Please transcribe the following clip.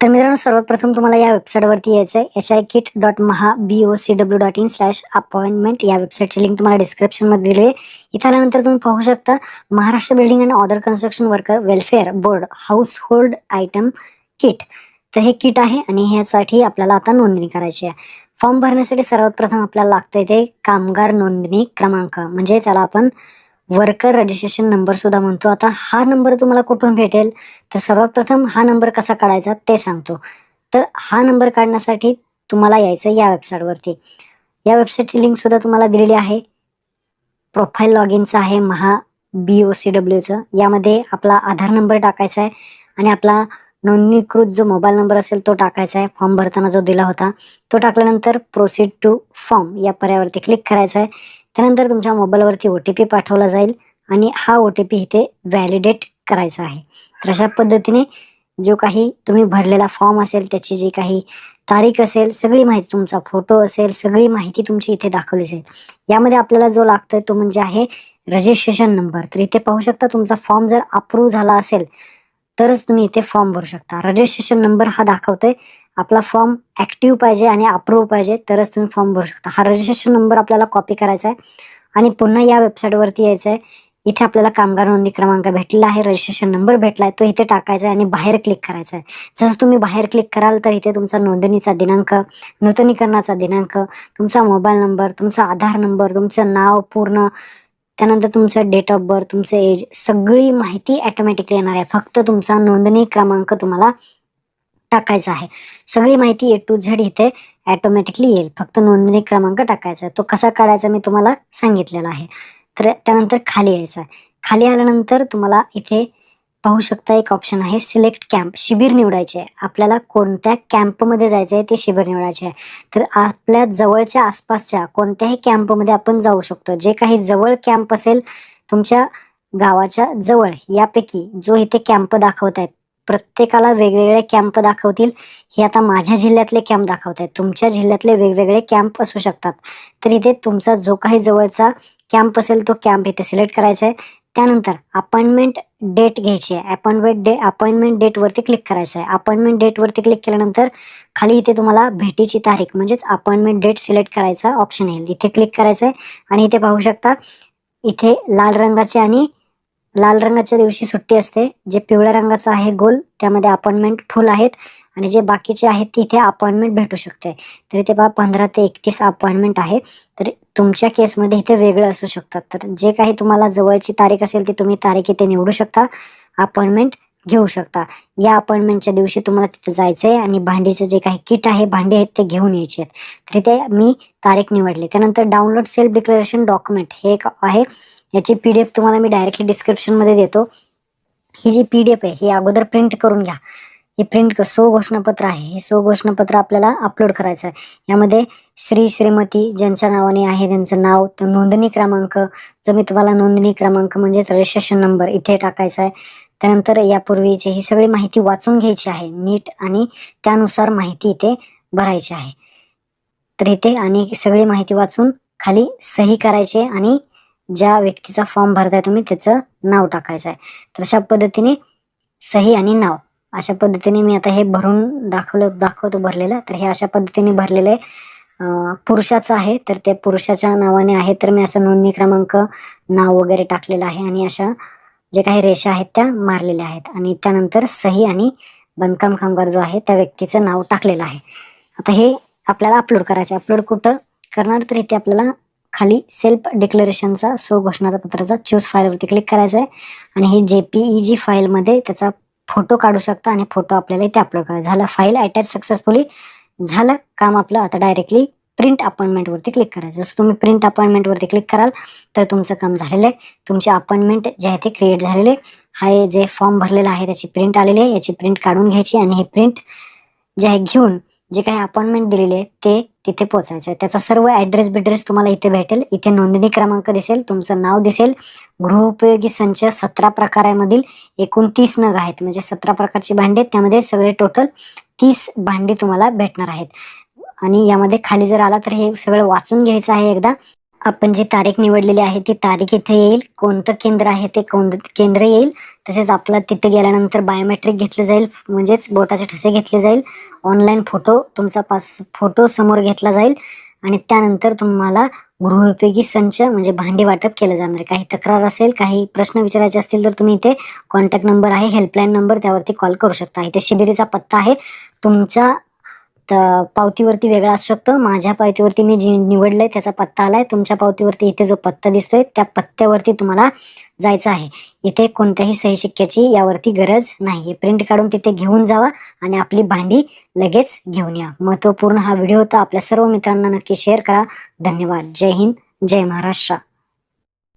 तर मित्रांनो सर्वात प्रथम तुम्हाला या वेबसाईटवरती यायचं आहे H I kit dot Maha B O C W dot in slash appointment या वेबसाईटची लिंक तुम्हाला डिस्क्रिप्शनमध्ये दिली आहे. इथं आल्यानंतर तुम्ही पाहू शकता Maharashtra building and other construction worker welfare board household item kit तर हे किट आहे आणि ह्यासाठी आपल्याला आता नोंदणी करायची आहे. फॉर्म भरण्यासाठी सर्वात प्रथम आपल्याला लागतं ते कामगार नोंदणी क्रमांक. म्हणजे त्याला आपण वर्कर रजिस्ट्रेशन नंबर सुद्धा म्हणतो. आता हा नंबर तुम्हाला कुठून भेटेल? तर सर्वात प्रथम हा नंबर कसा काढायचा ते सांगतो. तर हा नंबर काढण्यासाठी तुम्हाला यायचं या वेबसाईटवरती या वेबसाईटची लिंक सुद्धा तुम्हाला दिलेली आहे. प्रोफाईल लॉग इनचं आहे महा बी ओ सी डब्ल्यूचं यामध्ये आपला आधार नंबर टाकायचा आहे आणि आपला नोंदणीकृत जो मोबाईल नंबर असेल तो टाकायचा आहे. फॉर्म भरताना जो दिला होता तो टाकल्यानंतर प्रोसीड टू फॉर्म या पर्यावरती क्लिक करायचं आहे. त्यानंतर तुमच्या मोबाईलवरती ओ टी पी पाठवला जाईल आणि हा ओ टी पी इथे व्हॅलिडेट करायचा आहे. तर अशा पद्धतीने जो काही तुम्ही भरलेला फॉर्म असेल त्याची जी काही तारीख असेल सगळी माहिती तुमचा फोटो असेल सगळी माहिती तुमची इथे दाखवली जाईल. यामध्ये आपल्याला जो लागतोय तो म्हणजे आहे रजिस्ट्रेशन नंबर तर इथे पाहू शकता तुमचा फॉर्म जर अप्रूव्ह झाला असेल तरच तुम्ही इथे फॉर्म भरू शकता. रजिस्ट्रेशन नंबर हा दाखवतोय. आपला फॉर्म ऍक्टिव्ह पाहिजे आणि अप्रूव्ह पाहिजे तरच तुम्ही फॉर्म भरू शकता. हा रजिस्ट्रेशन नंबर आपल्याला कॉपी करायचा आहे. आणि पुन्हा या वेबसाईटवरती यायचं आहे इथे आपल्याला कामगार नोंदणी क्रमांक भेटलेला आहे. रजिस्ट्रेशन नंबर भेटला आहे. तो इथे टाकायचा आहे आणि बाहेर क्लिक करायचा आहे. जसं तुम्ही बाहेर क्लिक कराल तर इथे तुमचा नोंदणीचा दिनांक नूतनीकरणाचा दिनांक तुमचा मोबाईल नंबर तुमचा आधार नंबर तुमचं नाव पूर्ण त्यानंतर तुमचं डेट ऑफ बर्थ तुमचं एज सगळी माहिती ॲटोमॅटिकली येणार आहे. फक्त तुमचा नोंदणी क्रमांक तुम्हाला टाकायचा आहे. सगळी माहिती ए टू झेड इथे ॲटोमॅटिकली येईल. फक्त नोंदणी क्रमांक टाकायचा आहे. तो कसा काढायचा मी तुम्हाला सांगितलेला आहे. तर त्यानंतर खाली यायचं आहे. खाली आल्यानंतर तुम्हाला इथे पाहू शकता एक ऑप्शन आहे. सिलेक्ट कॅम्प शिबिर निवडायचे आहे. आपल्याला कोणत्या कॅम्पमध्ये जायचं आहे ते शिबिर निवडायचे आहे. तर आपल्या जवळच्या आसपासच्या कोणत्याही कॅम्पमध्ये आपण जाऊ शकतो. जे काही जवळ कॅम्प असेल तुमच्या गावाच्या जवळ यापैकी जो इथे कॅम्प दाखवत आहेत प्रत्येकाला वेगवेगळे कॅम्प दाखवतील. हे आता माझ्या जिल्ह्यातले कॅम्प दाखवत आहेत तुमच्या जिल्ह्यातले वेगवेगळे कॅम्प असू शकतात. तर इथे तुमचा जो काही जवळचा कॅम्प असेल तो कॅम्प इथे सिलेक्ट करायचा आहे. त्यानंतर अपॉइंटमेंट डेट घ्यायची आहे. अपॉइंटमेंट डे अपॉइंटमेंट डेटवरती क्लिक करायचं आहे. अपॉइंटमेंट डेटवरती क्लिक केल्यानंतर खाली इथे तुम्हाला भेटीची तारीख म्हणजेच अपॉइंटमेंट डेट सिलेक्ट करायचा ऑप्शन येईल. इथे क्लिक करायचं आहे. आणि इथे पाहू शकता इथे लाल रंगाचे आणि लाल रंगाच्या दिवशी सुट्टी असते. जे पिवळ्या रंगाचं आहे गोल त्यामध्ये अपॉइंटमेंट फुल आहेत आणि जे बाकीचे आहेत तिथे अपॉइंटमेंट भेटू शकते. तर इथे पहा पंधरा ते एकतीस अपॉइंटमेंट आहे. तर तुमच्या केसमध्ये इथे वेगळं असू शकतात. तर जे काही तुम्हाला जवळची तारीख असेल ती तुम्ही तारीख इथे निवडू शकता. अपॉइंटमेंट घेऊ शकता. या अपॉइंटमेंटच्या दिवशी तुम्हाला तिथे जायचं आहे आणि भांडीचं जे काही किट आहे भांडी आहेत ते घेऊन यायचे आहेत. तर इथे मी तारीख निवडली. त्यानंतर डाउनलोड सेल्फ डिक्लेरेशन डॉक्युमेंट हे एक आहे. याची पी डी एफ तुम्हाला मी डायरेक्टली डिस्क्रिप्शनमध्ये देतो. ही जी पी डी एफ आहे ही अगोदर प्रिंट करून घ्या. हे प्रिंट कर सो घोषणापत्र आहे. हे सो घोषणापत्र आपल्याला अपलोड करायचं आहे. यामध्ये श्री श्रीमती ज्यांच्या नावाने आहे त्यांचं नाव तर नोंदणी क्रमांक जो मी तुम्हाला नोंदणी क्रमांक म्हणजेच रजिस्ट्रेशन नंबर इथे टाकायचा आहे. त्यानंतर यापूर्वीची ही सगळी माहिती वाचून घ्यायची आहे नीट आणि त्यानुसार माहिती इथे भरायची आहे. तर इथे आणि सगळी माहिती वाचून खाली सही करायची आणि ज्या व्यक्तीचा फॉर्म भरताय तुम्ही त्याचं नाव टाकायचं आहे. तर अशा पद्धतीने सही आणि नाव. अशा पद्धतीने मी आता हे भरून दाखवलं दाखवतो भरलेलं. तर हे अशा पद्धतीने भरलेलं आहे. पुरुषाचं आहे. तर ते पुरुषाच्या नावाने आहे. तर मी असं नोंदणी क्रमांक नाव वगैरे टाकलेलं आहे आणि अशा जे काही रेषा आहेत त्या मारलेल्या आहेत. आणि त्यानंतर सही आणि बांधकाम कामगार जो आहे त्या व्यक्तीचं नाव टाकलेलं आहे. आता हे आपल्याला अपलोड करायचं आहे. अपलोड कुठं करणार? तर इथे आपल्याला खाली सेल्फ डिक्लेरेशनचा सो घोषणापत्राचा चूज फाईलवरती क्लिक करायचं आहे. आणि हे जे पी ई जी फाईलमध्ये त्याचा फोटो काढू शकता आणि फोटो आपल्याला इथे अपलोड करायचा. झालं फाईल अटॅच सक्सेसफुली झालं काम आपलं आता डायरेक्टली प्रिंट अपॉइंटमेंटवरती क्लिक करायचं. जसं तुम्ही प्रिंट अपॉइंटमेंटवरती क्लिक कराल तर तुमचं काम झालेलं आहे. तुमचे अपॉइंटमेंट जे आहे ते क्रिएट झालेले हा जे फॉर्म भरलेला आहे त्याची प्रिंट आलेली आहे. याची प्रिंट काढून घ्यायची आणि हे प्रिंट जे आहे घेऊन जे काही अपॉइंटमेंट दिलेले आहे ते तिथे पोहोचायचं आहे. त्याचा सर्व ॲड्रेस बिड्रेस तुम्हाला इथे भेटेल. इथे नोंदणी क्रमांक दिसेल तुमचं नाव दिसेल. गृहोपयोगी संच सतरा प्रकारामधील एकूण तीस नग आहेत. म्हणजे सतरा प्रकारची भांडी त्यामध्ये सगळे टोटल तीस भांडी तुम्हाला भेटणार आहेत. आणि यामध्ये खाली जर आला तर हे सगळं वाचून घ्यायचं आहे एकदा. आपण जी तारीख निवडलेली आहे ती तारीख इथे येईल. कोणतं केंद्र आहे ते कोणतं केंद्र येईल. तसेच आपला तिथे गेल्यानंतर बायोमेट्रिक घेतलं जाईल म्हणजेच बोटाचे ठसे घेतले जाईल. ऑनलाईन फोटो तुमचा पास फोटो समोर घेतला जाईल. आणि त्यानंतर तुम्हाला गृहोपयोगी संच म्हणजे भांडी वाटप केलं जाणार. आहे काही तक्रार असेल काही प्रश्न विचारायचे असतील तर तुम्ही इथे कॉन्टॅक्ट नंबर आहे हेल्पलाईन नंबर त्यावरती कॉल करू शकता. इथे शिबिरीचा पत्ता आहे. तुमच्या तर पावतीवरती वेगळा असू शकतो. माझ्या पावतीवरती मी जी निवडलंय त्याचा पत्ता आलाय. तुमच्या पावतीवरती इथे जो पत्ता दिसतोय त्या पत्त्यावरती तुम्हाला जायचं आहे. इथे कोणत्याही सही शिक्क्याची यावरती गरज नाही प्रिंट काढून तिथे घेऊन जावा आणि आपली भांडी लगेच घेऊन या. महत्त्वपूर्ण हा व्हिडिओ होता. आपल्या सर्व मित्रांना नक्की शेअर करा. धन्यवाद. जय हिंद. जय महाराष्ट्र.